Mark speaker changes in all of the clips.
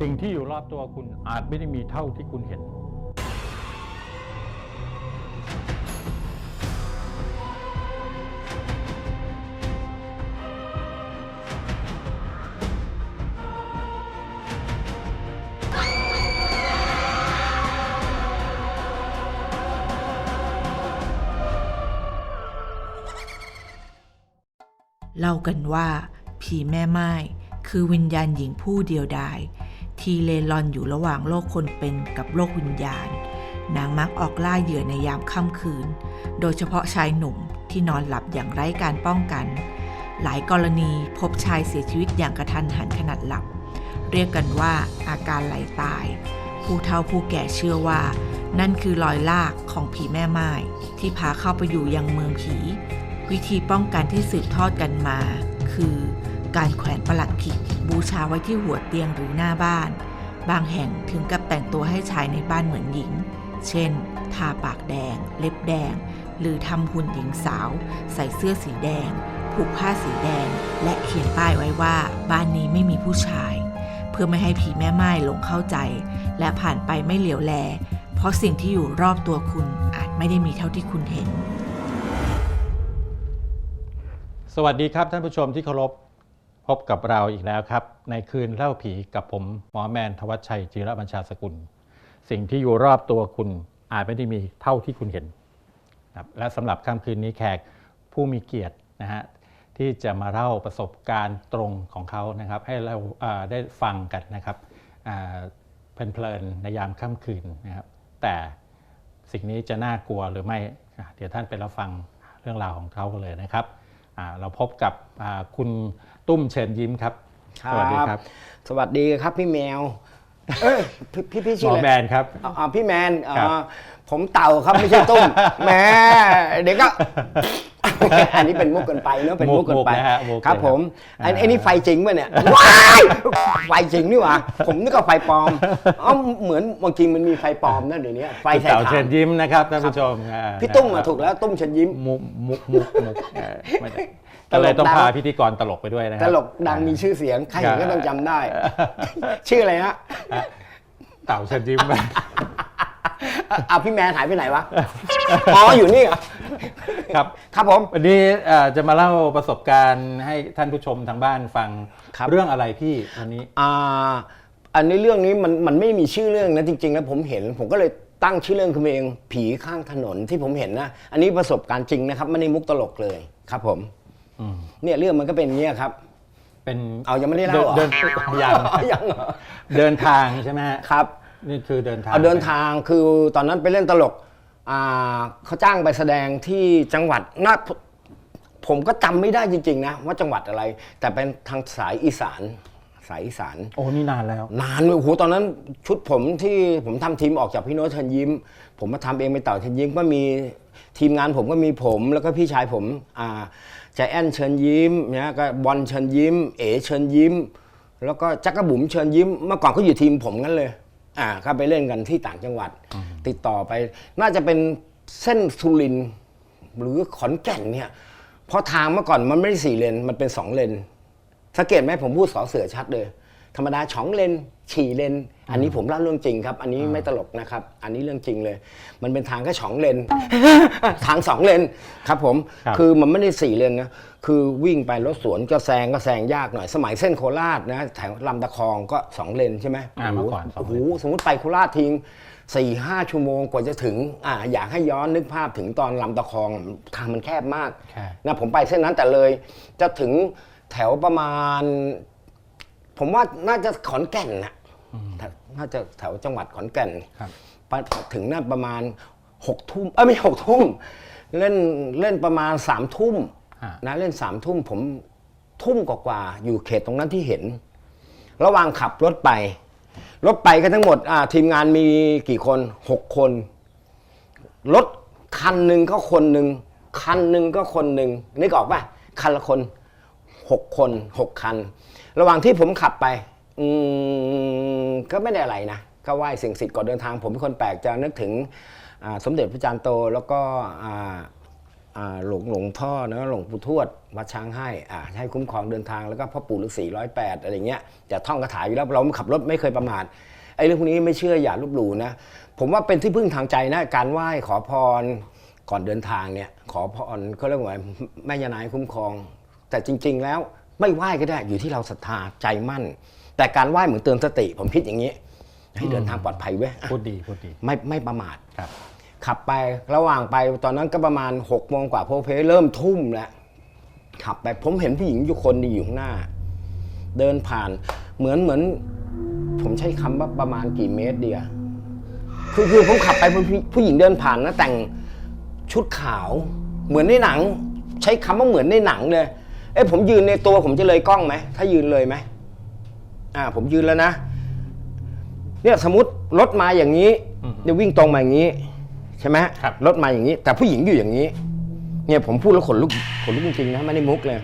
Speaker 1: สิ่งที่อยู่รอบตัวคุณอาจไม่ได้มีเท่าที่คุณเห็น
Speaker 2: เล่ากันว่า ผีแม่ไม้คือวิญญาณหญิงผู้เดียวดาย ที่เล่ร่อนอยู่ระหว่างโลกคนเป็นกับโลกวิญญาณ นางมักออกล่าเหยื่อในยามค่ำคืน โดยเฉพาะชายหนุ่มที่นอนหลับอย่างไร้การป้องกัน หลายกรณีพบชายเสียชีวิตอย่างกระทันหันขณะหลับ เรียกกันว่าอาการไหลตาย ผู้เฒ่าผู้แก่เชื่อว่า นั่นคือรอยลากของผีแม่ไม้ที่พาเข้าไปอยู่ยังเมืองผี วิธีป้องกันที่สืบทอดกันมา คือการแขวนประหลัดขิก บูชาไว้ที่หัวเตียงหรือหน้าบ้าน บางแห่งถึงกับแต่งตัวให้ชายในบ้านเหมือนหญิง เช่น ทาปากแดง เล็บแดง หรือทำหุ่นหญิงสาว ใส่เสื้อสีแดง ผูกผ้าสีแดง และเขียนป้ายไว้ว่า บ้านนี้ไม่มีผู้ชาย เพื่อไม่ให้ผีแม่ไม้หลงเข้าใจ และผ่านไปไม่เหลียวแล เพราะสิ่งที่อยู่รอบตัวคุณอาจไม่ได้มีเท่าที่คุณเห็น
Speaker 1: สวัสดีครับท่านผู้ชมที่เคารพ พบกับเราอีกแล้วครับ ในคืนเล่าผีกับผมหมอแมนทวัชชัยจีรบัญชาสกุล สิ่งที่อยู่รอบตัวคุณอาจไม่ได้มีเท่าที่คุณเห็นครับและสำหรับค่ำคืนนี้แขกผู้มีเกียรตินะฮะที่จะมาเล่าประสบการณ์ตรงของเขานะครับ ให้เราได้ฟังกันนะครับเพลินๆในยามค่ำคืนนะครับ แต่สิ่งนี้จะน่ากลัวหรือไม่เดี๋ยวท่านไปรับฟังเรื่องราวของเขาเลยนะครับ เราพบกับอ่าคุณตุ้มเชิญยิ้มครับ สวัสดีครับ
Speaker 3: สวัสดีครับพี่แมวเอ้ยพี่พี่พี่
Speaker 1: หม
Speaker 3: ชื่อ
Speaker 1: อ
Speaker 3: อะไร
Speaker 1: แมนครับ
Speaker 3: อ่าอ่าพี่แมนอ่า
Speaker 1: ครับ
Speaker 3: ผมเต่าครับไม่ใช่ตุ้มแหมเดี๋ยวก็ อันนี้เป็นมุกกันไปเนอะเป็นมุกกันไป
Speaker 1: มุกนะฮะมุก
Speaker 3: ครับ
Speaker 1: เลยครับ
Speaker 3: ผมอัน
Speaker 1: อ่า
Speaker 3: อันนี้ไฟจริงป่ะเนี่ยว้ายไฟจริงนี่หว่าผมนึกว่าไฟปลอมอ๋อเหมือนบางทีมันมีไฟปลอมนะเดี๋ยวนี้ไฟ
Speaker 1: คุณ
Speaker 3: ใส่
Speaker 1: เต่า
Speaker 3: ถ่า
Speaker 1: เชิ
Speaker 3: น
Speaker 1: ญยิ้มนะครับท่านผู้ชมอ่า
Speaker 3: พี่ตุ้ม
Speaker 1: นะ
Speaker 3: อะ
Speaker 1: ครับ
Speaker 3: ถูกแล้วตุ้มเชิญยิ้ม
Speaker 1: มุกมุกมุกมุกเออไม่ได้
Speaker 3: ตลก
Speaker 1: ก็เลยต้อง
Speaker 3: ดัง
Speaker 1: พาพิธีกรตลกไปด้วยนะค
Speaker 3: ต
Speaker 1: รับ
Speaker 3: ลกดังมีชื่อเสียงใครเห็นก็ต้องจำได้ ชื่ออะไรฮะ
Speaker 1: เต่าเชิญยิ้ม
Speaker 3: อะพี่แมนหายไปไหนวะ อ๋ออยู่นี่เหรอ
Speaker 1: ครับ
Speaker 3: ครับผม
Speaker 1: วันนี้เอ่อจะมาเล่าประสบการณ์ให้ท่านผู้ชมทางบ้านฟัง
Speaker 3: ครับ
Speaker 1: เรื่องอะไรพี่วันนี้
Speaker 3: อ่าอันนี้เรื่องนี้มันมันไม่มีชื่อเรื่องนะจริงๆแล้วผมเห็น ผมก็เลยตั้งชื่อเรื่องขึ้นมาเองผีข้างถนนที่ผมเห็นนะ อันนี้ประสบการณ์จริงนะครับไม่ได้มุกตลกเลยครับ ผม
Speaker 1: อืม
Speaker 3: เนี่ยเรื่องมันก็เป็นอย่างนี้ยครับ
Speaker 1: เป็น
Speaker 3: เอายังไม่ได้เล่าเหรอ
Speaker 1: เดินยัง
Speaker 3: ยังเหรอ
Speaker 1: เดินทางใช่ไหมฮะ
Speaker 3: ครับ
Speaker 1: นี่คือเดินทาง
Speaker 3: เอาเดินทางคือตอนนั้นไปเล่นตลกอ่าเขาจ้างไปแสดงที่จังหวัดน่าผมก็จำไม่ได้จริงๆนะว่าจังหวัดอะไร แต่เป็นทางสายอีสานสายอีสาน
Speaker 1: โอ้นี่นานแล้ว
Speaker 3: นานเลยโอ้โหตอนนั้นชุดผมที่ผมทำทีมออกจากพี่โน้ตเชิญยิ้ม ผมมาทำเองไปเต่าเชิญยิ้มก็มีทีมงานผมก็มีผมแล้วก็พี่ชายผมอ่าใจแอนเชิญยิ้มนะก็บอลเชิญยิ้ม เอ๋เชิญยิ้ม แล้วก็จักรบุ๋มเชิญยิ้มเมื่อก่อนก็อยู่ทีมผมกันเลย อ่าก็ไปเล่นกันที่ต่างจังหวัด ติดต่อไป น่าจะเป็นเส้นสุรินทร์หรือขอนแก่นเนี่ยเพราะทางเมื่อก่อนมันไม่ได้สี่เลนมันเป็นสองเลนสังเกตไหมผมพูดสอเสือชัดเลย ธรรมดาฉองเลนฉี่เลน อันนี้ผมเล่าเรื่องจริงครับ อันนี้ไม่ตลกนะครับ อันนี้เรื่องจริงเลย มันเป็นทางแค่ฉองเลน ทางสองเลนครับผม
Speaker 1: ครับ
Speaker 3: คือมันไม่ได้สี่เลนนะ คือวิ่งไปรถสวนก็แซงก็แซงยากหน่อย สมัยเส้นโคราชนะแถวลำตะคองก็สองเลนใช่ไหม
Speaker 1: อ่าเมื่อก่อนสอง
Speaker 3: โอ้โห
Speaker 1: เลน
Speaker 3: สมมติไปโคราชทิ้งสี่ห้าชั่วโมงกว่าจะถึงอ่าอยากให้ย้อนนึกภาพถึงตอนลำตะคองทางมันแคบมาก
Speaker 1: แค่
Speaker 3: นะผมไปเส้นนั้นแต่เลยจะถึงแถวประมาณ ผมว่าน่าจะขอนแก่นนะน่าจะแถวจังหวัดขอนแก่น
Speaker 1: ครับ
Speaker 3: ไปถึงน่าประมาณหกทุ่มเอ้ยไม่หกทุ่มเล่นเล่นประมาณสามทุ่ม
Speaker 1: ฮะ
Speaker 3: นะเล่นสามทุ่มผมทุ่มกว่าๆอยู่เขตตรงนั้นที่เห็น ระหว่างขับรถไป รถไปกันทั้งหมดอ่าทีมงานมีกี่คนหกคน รถคันหนึ่งก็คนหนึ่งคันหนึ่งก็คนหนึ่งนึกออกป่ะคันละคนหกคนหกคัน ระหว่างที่ผมขับไป อืมก็ไม่ได้อะไรนะก็ไหว้สิ่งศักดิ์สิทธิ์ก่อนเดินทาง ผมเป็นคนแปลกจะนึกถึงอ่าสมเด็จพระจารย์โตแล้วก็อ่าอ่าหลวงหลวงพ่อนะหลวงปู่ทวดวัดช้างให้อ่าให้คุ้มครองเดินทางแล้วก็พ่อปู่ฤาษีร้อยแปดอะไรเงี้ยจะท่องคาถาอยู่แล้วเราขับรถไม่เคยประมาทไอ้เรื่องพวกนี้ไม่เชื่ออย่าลบหลู่นะผมว่าเป็นที่พึ่งทางใจนะการไหว้ขอพรก่อนเดินทางเนี่ยขอพรเขาเรียกว่าแม่ยานายคุ้มครอง แต่จริง ๆ แล้ว ไม่ไหว้ก็ได้อยู่ที่เราศรัทธาใจมั่น แต่การไหว้เหมือนเตือนสติ ผมคิดอย่างนี้ ให้เดินทางปลอดภัยเว้ยอะ
Speaker 1: พูดดีพูดดี
Speaker 3: ไม่ไม่ประมาท
Speaker 1: ครับ
Speaker 3: ขับไประหว่างไปตอนนั้นก็ประมาณ6กโมงกว่าโพเพเริ่มทุ่มแล้วขับไปผมเห็นผู้หญิงอยู่คนหนึงอยู่ข้างหน้า เดินผ่านเหมือนเหมือน ผมใช้คำว่าประมาณกี่เมตรเดียวคือคือผมขับไปผู้ผู้หญิงเดินผ่านนะแต่งชุดขาว เหมือนในหนัง ใช้คำว่าเหมือนในหนังเลย เอ้ผมยืนในตัวผมจะเลยกล้องไหม ถ้ายืนเลยไหมอ่า ผมยืนแล้วนะ เนี่ยสมมติรถมาอย่างนี้
Speaker 1: อืม
Speaker 3: จะวิ่งตรงมาอย่างนี้ ใช่ไหม
Speaker 1: ครับ
Speaker 3: รถมาอย่างนี้ แต่ผู้หญิงอยู่อย่างนี้ เนี่ยผมพูดแล้วขนลุกขนลุกจริงๆนะไม่ได้มุกเลย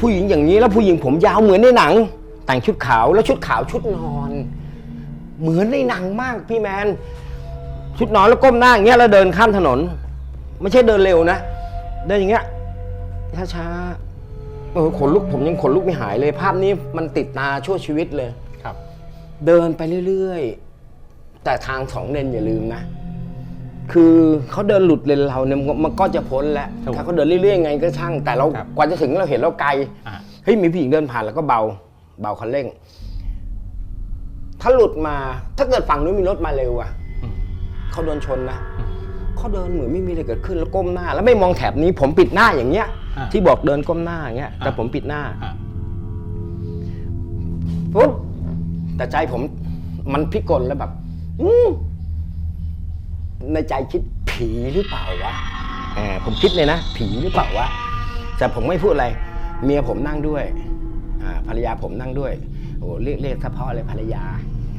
Speaker 3: ผู้หญิงอย่างนี้แล้วผู้หญิงผมยาวเหมือนในหนัง แต่งชุดขาวแล้วชุดขาวชุดนอน เหมือนในหนังมากพี่แมน ชุดนอนแล้วก้มหน้าอย่างเงี้ยแล้วเดินข้ามถนน ไม่ใช่เดินเร็วนะเดินอย่างเงี้ยช้าๆ เออขนลุกผมยังขนลุกไม่หายเลย ภาพนี้มันติดตาชั่วชีวิตเลย
Speaker 1: ครับ
Speaker 3: เดินไปเรื่อยๆ แต่ทางสองเลนอย่าลืมนะ คือเขาเดินหลุดเลนเราเนี่ยมันมันก็จะพ้นแล้ว
Speaker 1: ถูก
Speaker 3: ถ้าเขาเดินเรื่อยๆไงก็ช่าง แต่เรา
Speaker 1: ครับ
Speaker 3: กว่าจะถึงเราเห็นเราไกล
Speaker 1: อ่า
Speaker 3: เฮ้ยมีผู้หญิงเดินผ่านแล้วก็เบา เบาคันเร่ง ถ้าหลุดมาถ้าเกิดฝั่งนู้นมีรถมาเร็วอะ
Speaker 1: อืม
Speaker 3: เขาโดนชนนะ
Speaker 1: อืม
Speaker 3: เขาเดินเหมือนไม่มีอะไรเกิดขึ้นแล้วก้มหน้า แล้วไม่มองแถบนี้ผมปิดหน้าอย่างเงี้ย
Speaker 1: อ่า
Speaker 3: ที่บอกเดินก้มหน้าอย่างเงี้ยแต่
Speaker 1: อ่า
Speaker 3: ผมปิดหน้า
Speaker 1: อ่า
Speaker 3: ปุ๊บแต่ใจผมมันพิกลแล้วแบบอืมในใจคิดผีหรือเปล่าวะแอบผมคิดเลยนะ ผีหรือเปล่าวะแต่ผมไม่พูดอะไร เมียผมนั่งด้วยอ่าภรรยาผมนั่งด้วยโอ้เรียกเรียกเฉพาะเลยภรรยา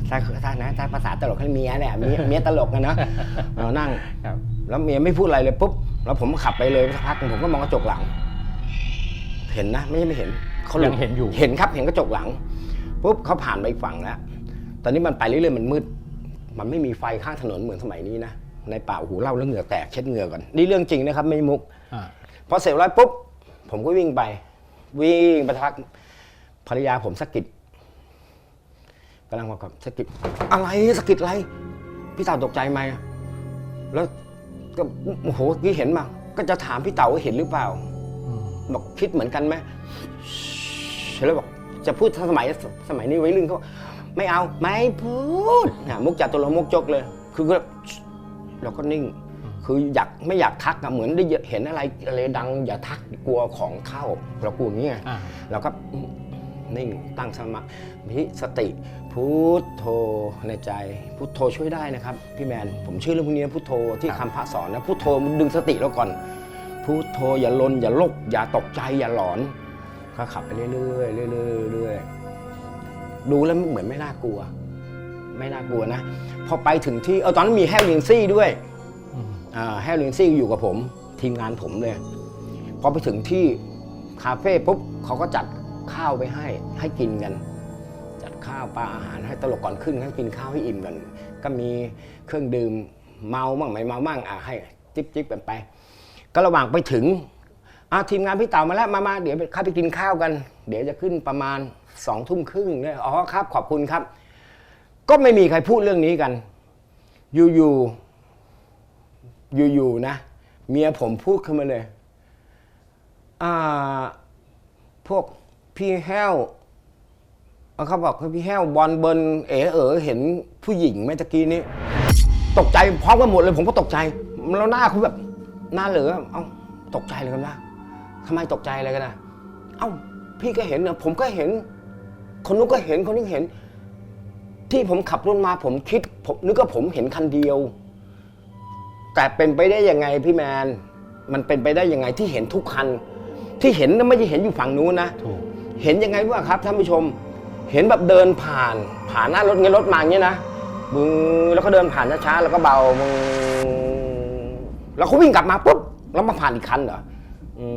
Speaker 3: ถ้าถ้านะถ้าภาษาตลกให้เมียเนี่ยเมียเมียตลกนะเนาะเรานั่ง
Speaker 1: ครับ
Speaker 3: แล้วเมียไม่พูดอะไรเลยปุ๊บ แล้วผมขับไปเลยสักพักหนึ่งผมก็มองกระจกหลัง เห็นนะไม่ใช่ไม่เห็นเขา
Speaker 1: ยังเห็นอยู่
Speaker 3: เห็นครับ เห็นกระจกหลังปุ๊บเขาผ่านไปอีกฝั่งแล้ว ตอนนี้มันไปเรื่อยๆมันมืด มันไม่มีไฟข้างถนนเหมือนสมัยนี้นะในป่าโอ้โหูเล่าแล้วเหงื่อแตกเช็ดเหงื่อก่อนนี่เรื่องจริงนะครับ ไม่มุก
Speaker 1: อ่า
Speaker 3: พอเสร็จแล้วปุ๊บผมก็วิ่งไป วิ่งไปทักภรรยาผมสะกิดกำลังมากับสะกิดอะไรสะกิดอะไร พี่เต่าตกใจไหมแล้ว ก็โอ้โหกี้เห็นมาก็จะถามพี่เต่าว่าเห็นหรือเปล่า
Speaker 1: อืม
Speaker 3: บอกคิดเหมือนกันไหมแล้วบอกจะพูดสมัยสมัยนี้ไว้รุ่นเขาบอกไม่เอาไม่พูดอะมุกจัตุรมุกจกเลย คือก็เราก็นิ่ง คืออยากไม่อยากทักอะเหมือนได้เห็นอะไรอะไรดัง อย่าทักกลัวของเข้าเรากลัวอย่างนี้ไง
Speaker 1: อ่า
Speaker 3: เราก็ นิ่งตั้งสมาธิสติพุทโธในใจพุทโธช่วยได้นะครับพี่แมนผมเชื่อเรื่องพวกนี้นะพุทโธที่
Speaker 1: ครับ
Speaker 3: คำพระสอนนะพุทโธมันดึงสติเราก่อนพุทโธอย่าลนอย่าโลกอย่าตกใจอย่าหลอนก็ขับไปเรื่อยๆเรื่อยๆเรื่อยๆดูแล้วเหมือนไม่น่ากลัว ไม่น่ากลัวนะ พอไปถึงที่เออตอนนั้นมีแฮร์ลิงซี่ด้วย
Speaker 1: อืม
Speaker 3: อ่าแฮร์ลิงซี่อยู่กับผม ทีมงานผมเลยพอไปถึงที่คาเฟ่ปุ๊บเขาก็จัด ข้าวไปให้ให้กินกัน จัดข้าวปลาอาหารให้ตลกก่อนขึ้นให้กินข้าวให้อิ่มกัน ก็มีเครื่องดื่มเมาบ้างไม่เมาบ้างอะให้จิบจิบกันไป ก็ระหว่างไปถึงอะทีมงานพี่เต่ามาแล้วมามาเดี๋ยวข้าไปกินข้าวกัน เดี๋ยวจะขึ้นประมาณสองทุ่มครึ่งเนี่ยอ๋อครับ ขอบคุณครับ ก็ไม่มีใครพูดเรื่องนี้กัน อยู่ๆอยู่ๆนะ เมียผมพูดขึ้นมาเลย อ่า พวก พี่แห้วเอาเขาบอกว่าพี่แห้วบอลเบิร์นเอ๋เอ๋เห็นผู้หญิงไหมตะกี้นี้ ตกใจพร้อมกันหมดเลยผมก็ตกใจ แล้วหน้าคุณแบบหน้าเหลือเอ้าตกใจเลยกันนะทำไมตกใจอะไรกันนะเอ้า พี่ก็เห็นนะผมก็เห็น คนนู้นก็เห็นคนนี้เห็น ที่ผมขับรถมาผมคิด ผมนึกว่าผมเห็นคันเดียว แต่เป็นไปได้ยังไงพี่แมน มันเป็นไปได้ยังไงที่เห็นทุกคัน ที่เห็นน่ไม่ใช่เห็นอยู่ฝั่งนู้นนะ เห็นยังไงวะครับท่านผู้ชม เห็นแบบเดินผ่าน ผ่านหน้ารถเงี้ยรถมาอย่างเงี้ยนะมึงแล้วก็เดินผ่านช้าๆแล้วก็เบามึงแล้วเขาวิ่งกลับมาปุ๊บแล้วมาผ่านอีกคันเหรออื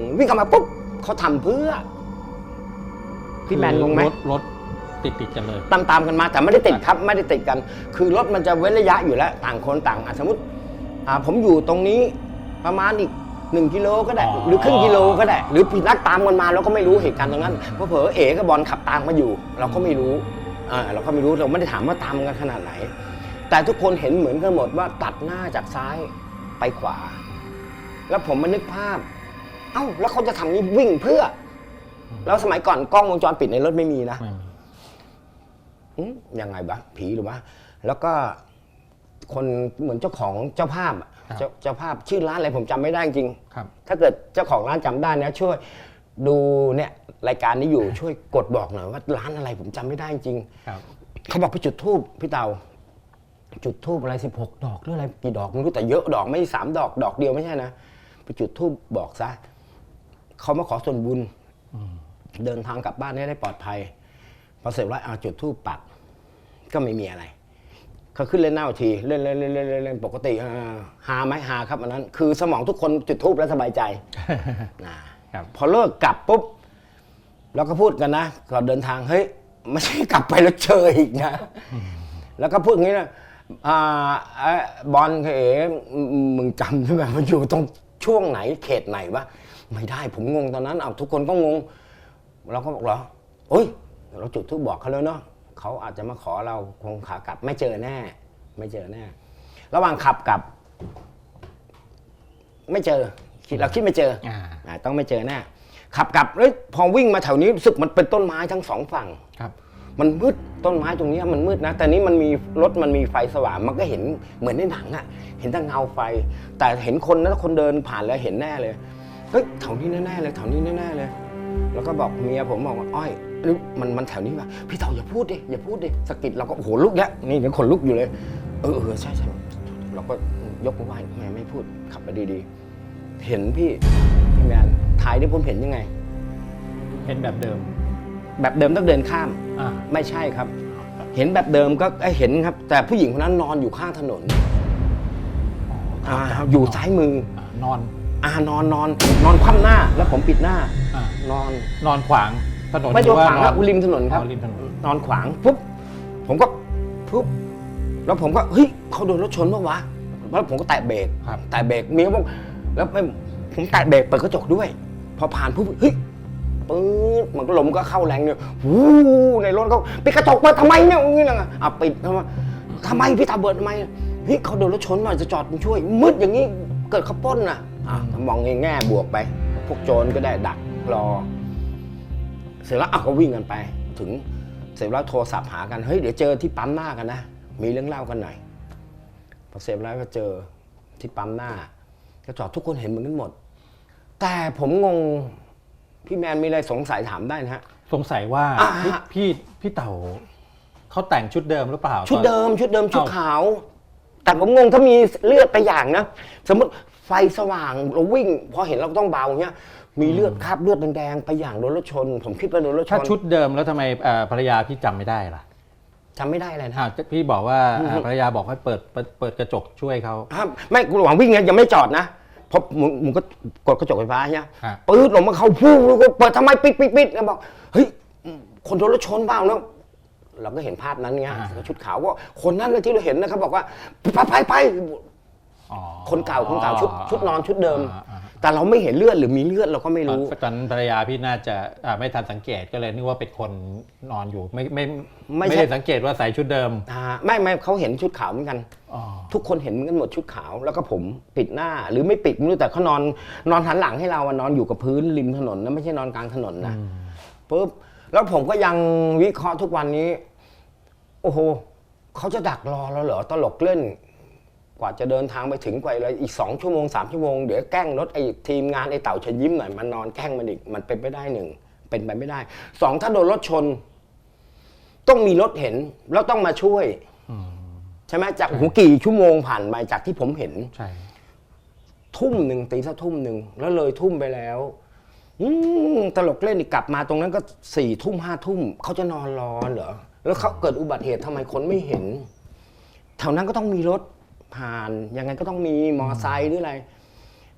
Speaker 3: มวิ่งกลับมาปุ๊บเขาทำเพื่อพี่แมนงงไหม
Speaker 1: รถรถติดติดๆกันเลย
Speaker 3: ตามตามๆกันมาแต่ไม่ได้ติดครับ ไม่ได้ติดกัน คือรถมันจะเว้นระยะอยู่แล้ว ต่างคนต่างอะสมมติอ่าผมอยู่ตรงนี้ประมาณอีก หนึ่งกิโลก็ได้
Speaker 1: อ๋อ
Speaker 3: หรือครึ่งกิโลก็ได้ หรือผิดนัดตามกันมาเราก็ไม่รู้เหตุการณ์ตรงนั้นเพราะเผลอเอ๋กับบอลขับตามมาอยู่ เราก็ไม่รู้อ่าเราก็ไม่รู้เราไม่ได้ถามว่าตามกันขนาดไหน แต่ทุกคนเห็นเหมือนกันหมดว่าตัดหน้าจากซ้ายไปขวา แล้วผมมานึกภาพ เอ้าแล้วเขาจะทำนี้วิ่งเพื่อ แล้วสมัยก่อนกล้องวงจรปิดในรถไม่มีนะ
Speaker 1: ไม่มี
Speaker 3: อืมยังไงบะผีหรือวะแล้วก็ คนเหมือนเจ้าของเจ้าภาพอะเจ้าเจ้าภาพชื่อร้านอะไรผมจำไม่ได้จริง
Speaker 1: ครับ
Speaker 3: ถ้าเกิดเจ้าของร้านจำได้นะช่วยดูเนี่ยรายการนี้อยู่ช่วยกดบอกหน่อยว่าร้านอะไรผมจำไม่ได้จริง
Speaker 1: ครับ
Speaker 3: เขาบอกไปจุดทูบพี่เตา จุดทูบอะไรสิบหกดอกหรืออะไรกี่ดอกไม่รู้แต่เยอะดอกไม่ใช่สามดอกดอกเดียวไม่ใช่นะไปจุดทูบบอกซะเขามาขอส่วนบุญเดินทางกลับบ้านให้ได้ปลอดภัยพอเสร็จแล้วเอาจุดทูบปักก็ไม่มีอะไร เขาขึ้นเล่นหน้าเวทีเล่นเล่นเล่นเล่นเล่นเล่นปกติอ่าฮาไหมฮาครับอันนั้น คือสมองทุกคนจุดทูบแล้วสบายใจนะครับ พอเลิกกลับปุ๊บเราก็พูดกันนะก่อนเดินทางเฮ้ยไม่ใช่กลับไปแล้วเจออีกนะ แล้วก็พูดอย่างนี้นะอ่าเอ่อบอลเคเอ๋มึงจำใช่ไหมมันอยู่ตรงช่วงไหนเขตไหนวะไม่ได้ผมงงตอนนั้นเอาทุกคนก็งง เราก็บอกเหรอโอ้ยเราจุดทูบบอกเขาแล้วเนาะ เขาอาจจะมาขอเราคงขากลับ ไม่เจอแน่ ไม่เจอแน่ ระหว่างขับกลับ ไม่เจอคิดเราคิดไม่เจอ
Speaker 1: อ่า
Speaker 3: อ่าต้องไม่เจอแน่ขับกลับเอ้ยพอวิ่งมาแถวนี้รู้สึกมันเป็นต้นไม้ทั้งสองฝั่ง
Speaker 1: ครับ
Speaker 3: มันมืดต้นไม้ตรงเนี้ยมันมืดนะ แต่นี้มันมีรถมันมีไฟสว่างมันก็เห็นเหมือนในหนังอะเห็นแต่เงาไฟ แต่เห็นคนนะคนเดินผ่านแล้วเห็นแน่เลยเฮ้ยแถวนี้แน่ๆเลยแถวนี้แน่ๆเลย แล้วก็บอกเมียผมบอกว่าอ้อย หรือมันมันแถวนี้ป่ะพี่เต่าอย่าพูดดิอย่าพูดดิสะกิดเราก็โอ้โหลุกแล้วนี่ยังขนลุกอยู่เลย เออเออใช่ใช่เราก็ยกมือไหว้แม่ไม่พูดขับไปดีๆ เห็นพี่พี่แมนถ่ายที่ผมเห็นยังไง
Speaker 1: เห็นแบบเดิม
Speaker 3: แบบเดิมต้องเดินข้าม
Speaker 1: อ่า
Speaker 3: ไม่ใช่ครับ เห็นแบบเดิมก็เอ้ยเห็นครับ แต่ผู้หญิงคนนั้นนอนอยู่ข้างถนนอ่าอยู่ซ้ายมือ
Speaker 1: อ่านอน
Speaker 3: อ่านอนนอนนอนคว่ำหน้าแล้วผมปิดหน้า
Speaker 1: อ่าน
Speaker 3: อน
Speaker 1: นอนขวาง ถนน
Speaker 3: ไม่
Speaker 1: ห
Speaker 3: โด
Speaker 1: รื
Speaker 3: น
Speaker 1: อว่า
Speaker 3: ขวางครับ
Speaker 1: นอน
Speaker 3: ริมถนนครับ
Speaker 1: อ๋อริมถนน
Speaker 3: นอนขวางปุ๊บผมก็ปุ๊บแล้วผมก็เฮ้ยเขาโดนรถชนปะวะแล้วผมก็แตะเบรก
Speaker 1: ครับ
Speaker 3: แตะเบรกเมียบอกแล้วไม่ผมแตะเบรกเปิดกระจกด้วย พอผ่านปุ๊บเฮ้ยปื๊ดมันก็ลมก็เข้าแรงเนี่ยวู้ในรถเขาปิดกระจกมาทำไมเนี่ยอย่างนี้นะอะปิดทำไมทำไมพี่ตาเบิดทำไมเฮ้ยเขาโดนรถชนหน่อยจะจอดช่วย มืดอย่างนี้เกิดเขาปล้นนะอะมองในแง่บวกไป พวกโจรก็ได้ดักรอ เสร็จแล้วอะก็วิ่งกันไป ถึงเสร็จแล้วโทรศัพท์หากันเฮ้ยเดี๋ยวเจอที่ปั๊มหน้ากันนะมีเรื่องเล่ากันหน่อยพอเสร็จแล้วก็เจอที่ปั๊มหน้าก็จอดทุกคนเห็นเหมือนกันหมด แต่ผมงงพี่แมนมีอะไรสงสัยถามได้นะฮะ
Speaker 1: สงสัยว่า
Speaker 3: อ่า
Speaker 1: พี่พี่พี่เต่าเขาแต่งชุดเดิมหรือเปล่า
Speaker 3: ชุดเดิม ชุดเดิมชุด
Speaker 1: เอ้า
Speaker 3: ขาว แต่ผมงงถ้ามีเลือดไปอย่างนะ สมมติไฟสว่างเราวิ่ง พอเห็นเราก็ต้องเบาเนี้ย มีเลือดคราบเลือดแดงๆไปอย่างโดนรถชน ผมคิดว่าโดนรถช
Speaker 1: ถ้านชุดเดิมแล้วทำไมเอ่อภรรยาพี่จำไม่ได้ล่ะ
Speaker 3: จำไม่ได้เลยนะ
Speaker 1: อ้าวพี่บอกว่าอ่าภรรยาบอกให้เปิดเปิดเปิดกระจกช่วยเขา
Speaker 3: อะไม่ระหว่างวิ่งเนี่ยยังไม่จอดนะเพราะมึงมึงก็กดกระจกไฟฟ้าเนี่ย
Speaker 1: ฮะ
Speaker 3: ปื๊ดลงมาเขาพูดแล้วก็เปิดทำไมปิดปิดปิดแล้วบอกเฮ้ยคนโดนรถชนเปล่าเนาะเราก็เห็นภาพนั้นไงชุดขาวว่าคนนั้นเลยที่เราเห็นนะครับบอกว่าไปไปไป
Speaker 1: อ๋อ
Speaker 3: คนเก่าคนเก่าชุดชุดนอนชุดเดิม
Speaker 1: อ่าอ่า
Speaker 3: แต่เราไม่เห็นเลือดหรือมีเลือดเราก็ไม่รู้
Speaker 1: ตอนนั้นภรรยาพี่น่าจะอ่าไม่ทันสังเกตก็เลยนึกว่าเป็นคนนอนอยู่ไม่ไม่
Speaker 3: ไม่ใช่
Speaker 1: ไม่ได้สังเกตว่าใส่ชุดเดิม
Speaker 3: อ่าไม่ไม่เขาเห็นชุดขาวเหมือนกัน
Speaker 1: อ๋อ
Speaker 3: ทุกคนเห็นเหมือนกันหมดชุดขาว แล้วก็ผมปิดหน้าหรือไม่ปิดไม่รู้แต่เขานอนนอนหันหลังให้เราอะนอนอยู่กับพื้นริมถนนนะไม่ใช่นอนกลางถนนนะปุ๊บแล้วผมก็ยังวิเคราะห์ทุกวันนี้ โอ้โหเขาจะดักรอเราเหรอตลกเล่น กว่าจะเดินทางไปถึงกว่าอะไรอีกสองชั่วโมงสามชั่วโมง เดี๋ยวแกล้งรถไอ้ทีมงานไอ้เต่าเชิญยิ้มหน่อยมันนอนแกล้งมันอีกมันเป็นไปได้หนึ่งเป็นไปไม่ได้สองถ้าโดนรถชน ต้องมีรถเห็นแล้วต้องมาช่วย
Speaker 1: อืม
Speaker 3: ใช่ไหมจากหูกี่ชั่วโมงผ่านไปจากที่ผมเห็น
Speaker 1: ใช่
Speaker 3: ทุ่มหนึ่งตีสักทุ่มหนึ่งแล้วเลยทุ่มไปแล้วอืมตลกเล่นอีกกลับมาตรงนั้นก็สี่ทุ่มห้าทุ่มเขาจะนอนรอเหรอแล้วเขาเกิดอุบัติเหตุทำไมคนไม่เห็นแถวนั้นก็ต้องมีรถ ผ่าน ยังไงก็ต้องมีมอไซค์หรืออะไร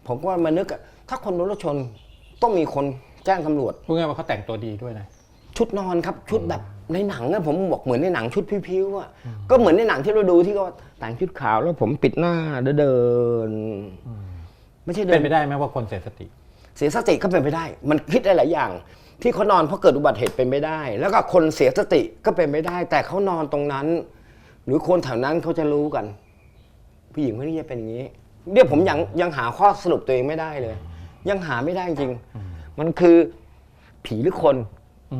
Speaker 3: ผมก็มานึกอะถ้าคนโดนรถชนต้องมีคนแจ้งตำรวจ
Speaker 1: พูดง่ายๆว่าเขาแต่งตัวดีด้วยนะ
Speaker 3: ชุดนอนครับ ชุดแบบในหนังอะผมบอกเหมือนในหนังชุดพิ้วๆอะก็เหมือนในหนังที่เราดูที่เขาแต่งชุดขาวแล้วผมปิดหน้าเดิน ไม่ใช่เดิ
Speaker 1: เป็นน ไปได้ไหมว่าคนเสียสติ
Speaker 3: เสียสติก็เป็นไปได้ มันคิดได้หลายอย่าง ที่เขานอนเพราะเกิดอุบัติเหตุเป็นไปได้ แล้วก็คนเสียสติก็เป็นไปได้ แต่เขานอนตรงนั้น หรือคนแถวนั้นเขาจะรู้กัน ผู้หญิงคนนี้จะเป็นอย่างนี้เดี๋ยวผมยังยังหาข้อสรุปตัวเองไม่ได้เลย ยังหาไม่ได้จริง มันคือผีหรือคน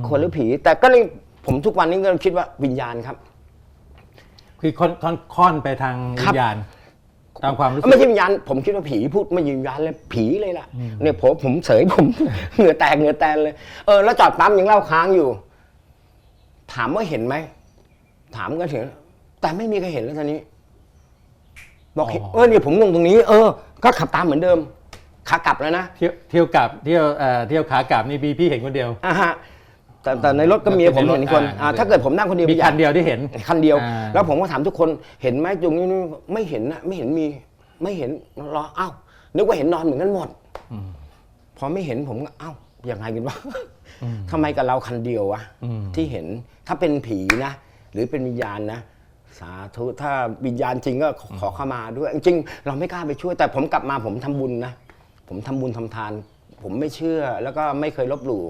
Speaker 3: คนหรือผี แต่ก็เลยผมทุกวันนี้ก็คิดว่าวิญญาณครับ
Speaker 1: คือค่อนค่อนค่อนไปทาง
Speaker 3: ค
Speaker 1: วิ
Speaker 3: รับ
Speaker 1: ญญาณ ตามความรู้สึก
Speaker 3: ไม่ใช่วิญญาณผมคิดว่าผีพูดไม่ใช่วิญญาณเลยผีเลยล่ะเนี่ยผมผมเฉยผม เหงื่อแตกเหงื่อแตนเลยเออแล้วจอดปั๊มยังเล่าค้างอยู่ ถามว่าเห็นไหมถามก็เห็นแต่ไม่มีใครเห็นแล้วตอนนี้ บอกเห็น
Speaker 1: อ๋อ
Speaker 3: เออเนี่ยผมงงตรงนี้ เออ ก็ขับตามเหมือนเดิม ขากลับแล้วนะ
Speaker 1: เที่ยวเที่ยวกลับเที่ยวเอ่อเที่ยวขากลับนี่พี่พี่เห็นคนเดียว
Speaker 3: อ่าฮะแต่แต่ในรถก็เมียผม
Speaker 1: ในรถ
Speaker 3: เห็นคน
Speaker 1: อ่า
Speaker 3: อ่าถ้าเกิดผมนั่งคนเดียว
Speaker 1: มี
Speaker 3: พี่
Speaker 1: คันเดียวที่เห็น
Speaker 3: คันเดียว
Speaker 1: อ่า
Speaker 3: แล้วผมก็ถามทุกคนเห็นไหมตรงนี้ไม่เห็นนะไม่เห็นมี ไม่เห็นรออ้าวนึกว่าเห็นนอนเหมือนกันหมดพอไม่เห็นผมก็เอ้ายังไงกันวะทำไมกับเราคันเดียววะ
Speaker 1: อืม
Speaker 3: ที่เห็นถ้าเป็นผีนะ หรือเป็นวิญญาณนะ สาธุถ้าวิญญาณจริงก็ขอขอเข้ามาด้วย จริงๆเราไม่กล้าไปช่วย แต่ผมกลับมาผมทำบุญนะ ผมทำบุญทำทาน ผมไม่เชื่อแล้วก็ไม่เคยลบหลู่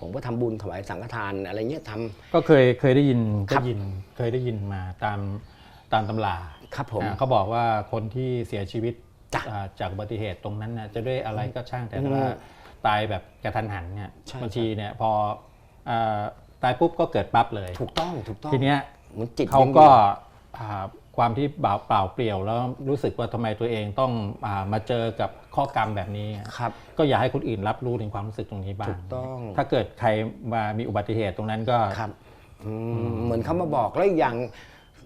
Speaker 3: ผมก็ทำบุญถวายสังฆทานอะไรเงี้ยทำ
Speaker 1: ก็เคยเคยได้ยิน
Speaker 3: ครั
Speaker 1: ได้
Speaker 3: บ
Speaker 1: ยินเคยได้ยินมาตามตามตำรา
Speaker 3: ครับผม
Speaker 1: อ่าเขาบอกว่าคนที่เสียชีวิต
Speaker 3: จ้ะ
Speaker 1: อ่าจากอุบัติเหตุตรงนั้นน่ะจะด้วยอะไรก็ช่างแต่
Speaker 3: อืม
Speaker 1: ว่าตายแบบกระทันหันเนี่ย
Speaker 3: ใช่
Speaker 1: บางทีเนี่ยพออ่าตายปุ๊บก็เกิดปั๊บเลย
Speaker 3: ถูกต้องถูกต้อง
Speaker 1: ทีเนี้ย
Speaker 3: เหมือนจิต
Speaker 1: เขา
Speaker 3: ยังอยู่
Speaker 1: ก็อ่า ความที่เปล่าเปล่าเปลี่ยวแล้วรู้สึกว่าทำไมตัวเองต้องอามาเจอกับข้อกรรมแบบนี้
Speaker 3: ครับ
Speaker 1: ก็อยากให้คนอื่นรับรู้ถึงความรู้สึกตรงนี้บ้าง
Speaker 3: ถูกต้อง
Speaker 1: ถ้าเกิดใครมามีอุบัติเหตุตรงนั้นก็
Speaker 3: ครับอืมเหมือนเขามาบอกแล้วอีกอย่าง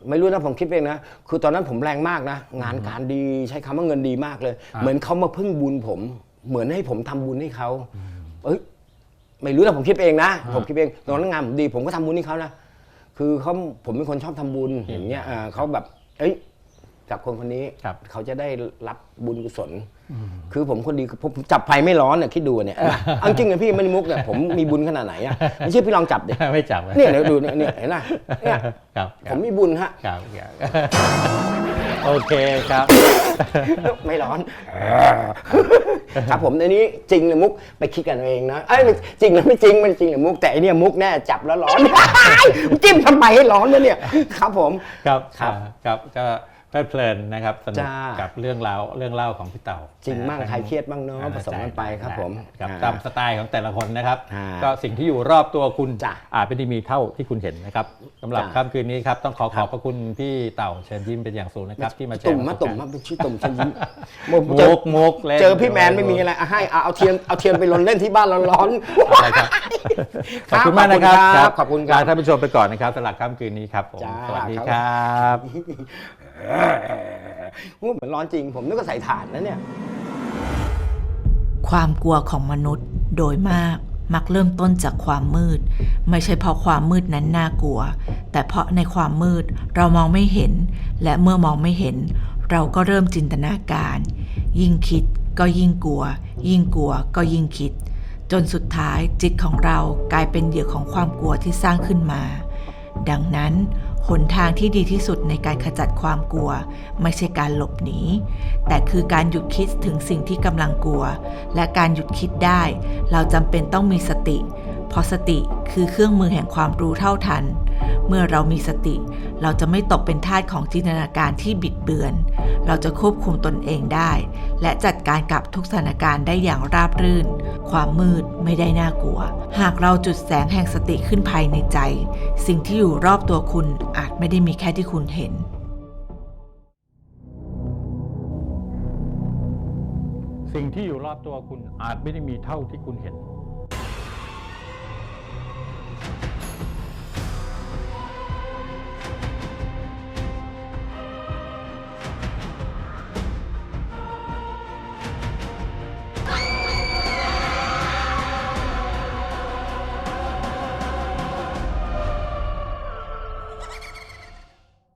Speaker 3: ไม่รู้นะผมคิดเองนะ คือตอนนั้นผมแรงมากนะ งานการดีใช้คำว่าเงินดีมากเลย
Speaker 1: อ่า
Speaker 3: เหมือนเขามาพึ่งบุญผม เหมือนให้ผมทำบุญให้เขาเอ้ยไม่รู้นะผมคิดเองนะ ผมคิดเองตอนนั้นงานผมดีผมก็ทำบุญให้เขานะ คือเขาผมเป็นคนชอบทำบุญอย่างเงี้ยอ่าเขาแบบ เอ้ยจากคนคนนี้
Speaker 1: ครับ
Speaker 3: เขาจะได้รับบุญกุศล คือผมคนดีผมผมจับไฟไม่ร้อนเนี่ยคิดดูเนี่ยเอาจริงนะพี่ไม่ได้มุกเนี่ยผมมีบุญขนาดไหนอะไม่เชื่อพี่ลองจับดิ
Speaker 1: ไม่จับ
Speaker 3: เนี่ยเดี๋ยวดูเนี่ยเนี่ยเห็นไหมเนี่ย
Speaker 1: ครับ
Speaker 3: ผมมีบุญฮะ
Speaker 1: ครับครับ โอเคครับ
Speaker 3: ไม่ร้อน ครับผมอันนี้จริงหรือมุกไปคิดกันเอาเองนะไอ้ยไม่จริงหรือไม่จริงมันจริงหรือมุกแต่อันเนี้ยมุกแน่จับแล้วร้อน จิ้มทำไมให้ร้อนวะเนี่ย ครับผม
Speaker 1: ครับ
Speaker 3: ครับ
Speaker 1: อ่าครับก็ เพลิดเพลินนะครับสนุก
Speaker 3: จ้า
Speaker 1: กับเรื่องราวเรื่องเล่าของพี่เต่า
Speaker 3: จริงมั่ง
Speaker 1: นะ
Speaker 3: ใครเครียดบ้างเนาะ
Speaker 1: อ่
Speaker 3: ผสมกันไปครับผม
Speaker 1: ครับ
Speaker 3: อ่า
Speaker 1: ตามสไตล์ของแต่ละคนนะครับ
Speaker 3: อ่า
Speaker 1: ก็สิ่งที่อยู่รอบตัวคุณ
Speaker 3: จ้ะ
Speaker 1: อาจไม่ได้มีเท่าที่คุณเห็นนะครับสำหรับ
Speaker 3: จ้ะ
Speaker 1: ค่ำคืนนี้ครับต้องขอข
Speaker 3: ครั
Speaker 1: อบบพระคุณพี่เต่าเชิญยิ้มเป็นอย่างสูงนะครับที่มาแชร์
Speaker 3: ตุ่ม
Speaker 1: ป
Speaker 3: มา
Speaker 1: ระสบ
Speaker 3: ตุ่ม
Speaker 1: ก
Speaker 3: มา
Speaker 1: รณ์
Speaker 3: เป็นชื่อตุ่มฉันยิ้ม
Speaker 1: มุกมุกล่น
Speaker 3: เจอพี่แมนไม่มีอะไรอะให้เอาเอาเทียนเอาเทียนไปลนเล่นที่บ้านร้อน
Speaker 1: อะไรครับขอบคุณมากนะครับ
Speaker 3: ครับขอบคุณครับ
Speaker 1: ลาท่านผู้ชมไปก่อนนะครับสำหรับค่ำคืนนี้ครับผม
Speaker 3: จ้า
Speaker 1: สวัสดี
Speaker 3: ครับ
Speaker 1: ครับ
Speaker 3: ๆอู้เหมือนร้อนจริง ผมนึกว่าใส่ถ่านนะเนี่ย
Speaker 2: ความกลัวของมนุษย์โดยมากมักเริ่มต้นจากความมืด ไม่ใช่เพราะความมืดนั้นน่ากลัว แต่เพราะในความมืดเรามองไม่เห็น และเมื่อมองไม่เห็น เราก็เริ่มจินตนาการ ยิ่งคิดก็ยิ่งกลัว ยิ่งกลัวก็ยิ่งคิด จนสุดท้ายจิตของเรากลายเป็นเหยื่อของความกลัวที่สร้างขึ้นมา ดังนั้น หนทางที่ดีที่สุดในการขจัดความกลัว ไม่ใช่การหลบหนี แต่คือการหยุดคิดถึงสิ่งที่กำลังกลัว และการหยุดคิดได้ เราจำเป็นต้องมีสติ เพราะสติคือเครื่องมือแห่งความรู้เท่าทัน เมื่อเรามีสติ เราจะไม่ตกเป็นทาสของจินตนาการที่บิดเบือน เราจะควบคุมตนเองได้ และจัดการกับทุกสถานการณ์ได้อย่างราบรื่น ความมืดไม่ได้น่ากลัว หากเราจุดแสงแห่งสติขึ้นภายในใจ สิ่งที่อยู่รอบตัวคุณอาจไม่ได้มีแค่ที่คุณเห็น
Speaker 1: สิ่งที่อยู่รอบตัวคุณอาจไม่ได้มีเท่าที่คุณเห็น